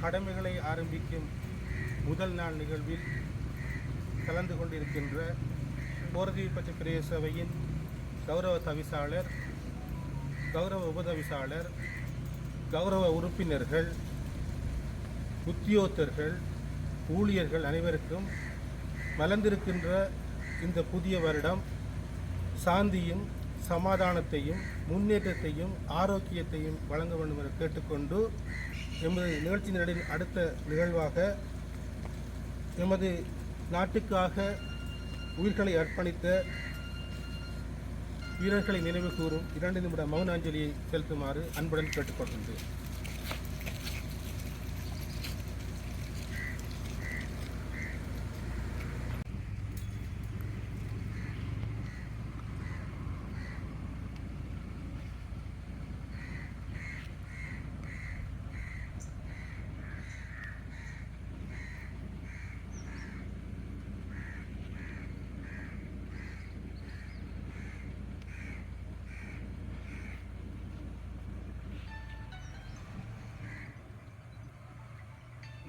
கடமைகளை ஆரம்பிக்கும் முதல் நாள் நிகழ்வில் கலந்து கொண்டிருக்கின்ற போர்தீபச்ச பிரதேசவையின் கௌரவ தவிசாளர் கௌரவ உபதவிசாளர் கௌரவ உறுப்பினர்கள் உத்தியோகத்தர்கள் ஊழியர்கள் அனைவருக்கும் மலர்ந்திருக்கின்ற இந்த புதிய வருடம் சாந்தியும் சமாதானத்தையும் முன்னேற்றத்தையும் ஆரோக்கியத்தையும் வழங்க வேண்டும் என கேட்டுக்கொண்டு எமது நிகழ்ச்சி நிரலின் அடுத்த நிகழ்வாக எமது நாட்டுக்காக உயிர்களை அர்ப்பணித்த வீரர்களை நினைவு கூறும் இரண்டு நிமிட மௌன அஞ்சலியை செலுத்துமாறு அன்புடன் கேட்டுக்கொள்கின்றேன்.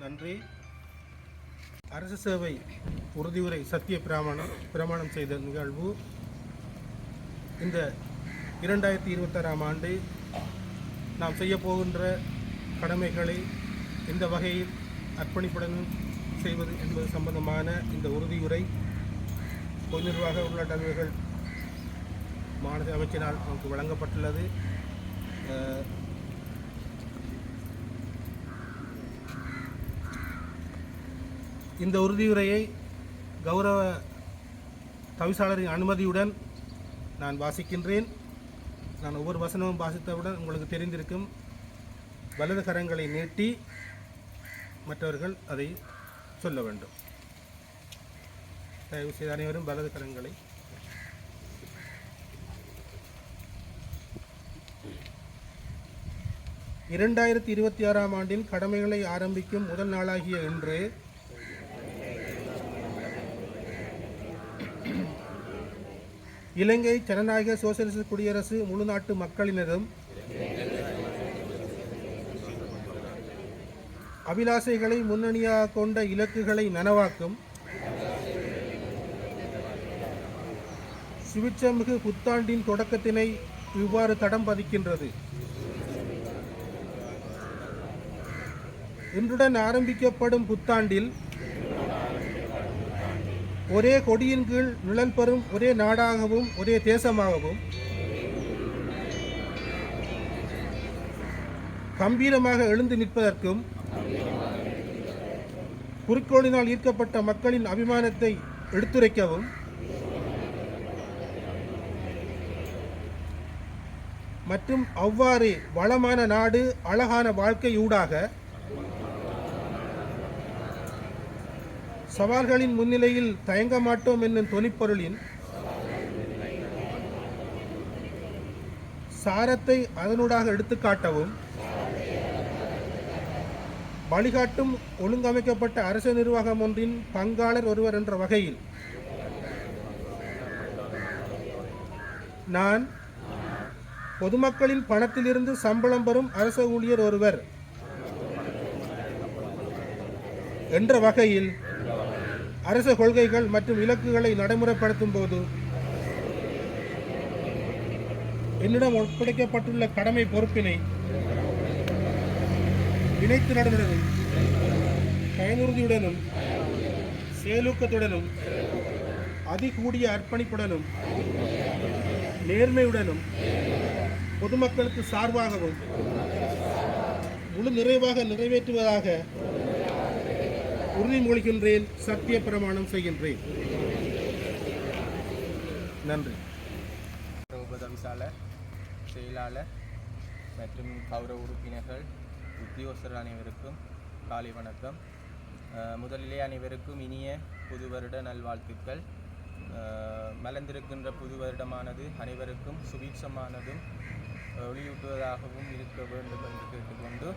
நன்றி. அரசு சேவை உறுதியுரை சத்திய பிரமாணம் பிரமாணம் செய்த நிகழ்வு. இந்த இரண்டாயிரத்தி இருபத்தாறாம் ஆண்டு நாம் செய்ய போகின்ற கடமைகளை எந்த வகையில் அர்ப்பணிப்புடன் செய்வது என்பது சம்பந்தமான இந்த உறுதியுரை பொது நிர்வாக உள்ளாட்ட மாநில அமைச்சினால் நமக்கு வழங்கப்பட்டுள்ளது. இந்த உறுதியுரையை கௌரவ தவிசாளரின் அனுமதியுடன் நான் வாசிக்கின்றேன். நான் ஒவ்வொரு வசனமும் வாசித்தவுடன் உங்களுக்கு தெரிந்திருக்கும். வலது கரங்களை நீட்டி மற்றவர்கள் அதை சொல்ல வேண்டும். தயவு செய்து அனைவரும் வலது கரங்களை இரண்டாயிரத்தி இருபத்தி ஆறாம் ஆண்டின் கடமைகளை ஆரம்பிக்கும் முதல் நாளாகிய இன்று இலங்கை ஜனநாயக சோசியலிச குடியரசு முழு நாட்டு மக்களினதும் அபிலாசைகளை முன்னணியாக கொண்ட இலக்குகளை நனவாக்கும் சுவிச்சமிகு புத்தாண்டின் தொடக்கத்தினை இவ்வாறு தடம் பதிக்கின்றது. இன்றுடன் ஆரம்பிக்கப்படும் புத்தாண்டில் ஒரே கொடியின் கீழ் நிழல் பெறும் ஒரே நாடாகவும் ஒரே தேசமாகவும் கம்பீரமாக எழுந்து நிற்பதற்கும் குறிக்கோளினால் ஈர்க்கப்பட்ட மக்களின் அபிமானத்தை எடுத்துரைக்கவும் மற்றும் அவ்வாறு வளமான நாடு அழகான வாழ்க்கையூடாக சவால்களின் முன்னிலையில் தயங்க மாட்டோம் என்னும் தொனிப்பொருளின் சாரத்தை அதனூடாக எடுத்துக்காட்டவும் வழிகாட்டும் ஒழுங்கமைக்கப்பட்ட அரசு நிர்வாகம் ஒன்றின் பங்காளர் ஒருவர் என்ற வகையில் நான் பொதுமக்களின் பணத்திலிருந்து சம்பளம் பெறும் அரச ஊழியர் ஒருவர் என்ற வகையில் அரச கொள்கைகள் மற்றும் இலக்குகளை நடைமுறைப்படுத்தும் போது என்னிடம் ஒப்படைக்கப்பட்டுள்ள கடமை பொறுப்பினை இணைத்து நடந்ததும் பயனுறுதியுடனும் செயலூக்கத்துடனும் அதிகூடிய அர்ப்பணிப்புடனும் நேர்மையுடனும் பொதுமக்களுக்கு சார்பாகவும் முழு நிறைவாக நிறைவேற்றுவதாக உறுதிமொழிகின்றேன் சத்திய பிரமாணம் செய்கின்றேன். நன்றி. உபதவிசாளர் செயலாளர் மற்றும் கௌரவ உறுப்பினர்கள் உத்தியோகஸ்தர் அனைவருக்கும் காலை வணக்கம். முதலிலே அனைவருக்கும் இனிய புது வருட நல்வாழ்த்துக்கள். மலர்ந்திருக்கின்ற புது வருடமானது அனைவருக்கும் சுபீட்சமானதும் ஒளியூட்டுவதாகவும் இருக்க வேண்டும் என்று கேட்டுக்கொண்டு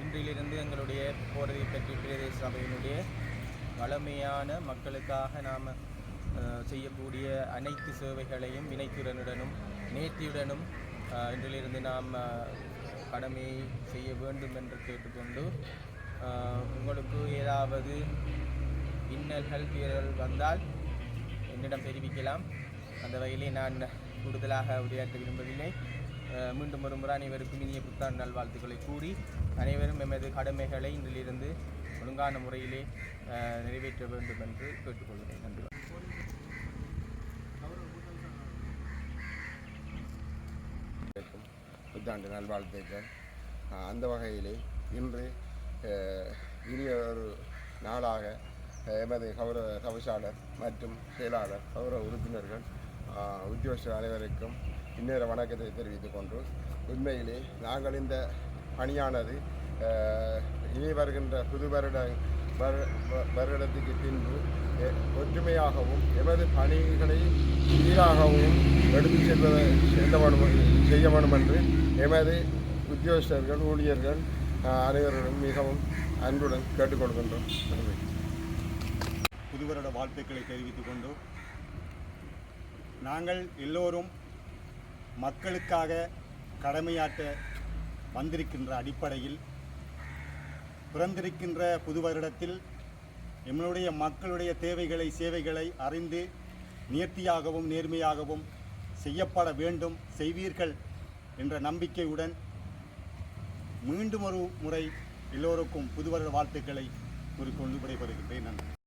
இன்றிலிருந்து எங்களுடைய போரதை பற்றி பிரதேச சபையினுடைய வளமையான மக்களுக்காக நாம் செய்யக்கூடிய அனைத்து சேவைகளையும் வினைத்திறனுடனும் நேர்த்தியுடனும் இன்றிலிருந்து நாம் கடமையை செய்ய வேண்டும் என்று கேட்டுக்கொண்டு உங்களுக்கு ஏதாவது இன்னல்கள் துயர்கள் வந்தால் என்னிடம் தெரிவிக்கலாம். அந்த வகையிலே நான் கூடுதலாக உரையாற்ற விரும்பவில்லை. மீண்டும் ஒரு முறை அனைவருக்கும் இனிய புத்தாண்டு நல்வாழ்த்துக்களை கூறி அனைவரும் எமது கடமைகளை இன்றிலிருந்து ஒழுங்கான முறையிலே நிறைவேற்ற வேண்டும் என்று கேட்டுக்கொள்கிறேன். நன்றி. புத்தாண்டு நல்வாழ்த்துக்கள். அந்த வகையிலே இன்று இனிய ஒரு நாளாக எமது கௌரவ தவிசாளர் மற்றும் செயலாளர் கௌரவ உறுப்பினர்கள் உத்தியோகஸ்தர் அனைவருக்கும் இன்னொரு வணக்கத்தை தெரிவித்துக் கொண்டு உண்மையிலே நாங்கள் இந்த பணியானது இனி வருகின்ற புது வருட வரு- வருடத்துக்கு பின்பு ஒற்றுமையாகவும் எமது பணிகளை சீராகவும் எடுத்து செல்வதை செல்ல வேண்டும் செய்ய வேண்டும் என்று எமது உத்தியோகஸ்தர்கள் ஊழியர்கள் அனைவரிடம் மிகவும் அன்புடன் கேட்டுக்கொள்கின்றோம். புதுவருட வாழ்த்துக்களை தெரிவித்துக் கொண்டு நாங்கள் எல்லோரும் மக்களுக்காக கடமையாற்ற வந்திருக்கின்ற அடிப்படையில் பிறந்திருக்கின்ற புது வருடத்தில் எங்களுடைய மக்களுடைய தேவைகளை சேவைகளை அறிந்து நேர்த்தியாகவும் நேர்மையாகவும் செய்யப்பட வேண்டும் செய்வீர்கள் என்ற நம்பிக்கையுடன் மீண்டும் ஒரு முறை எல்லோருக்கும் புது வருட வாழ்த்துக்களை கூறிக்கொண்டு விடைபெறுகின்றேன். நன்றி.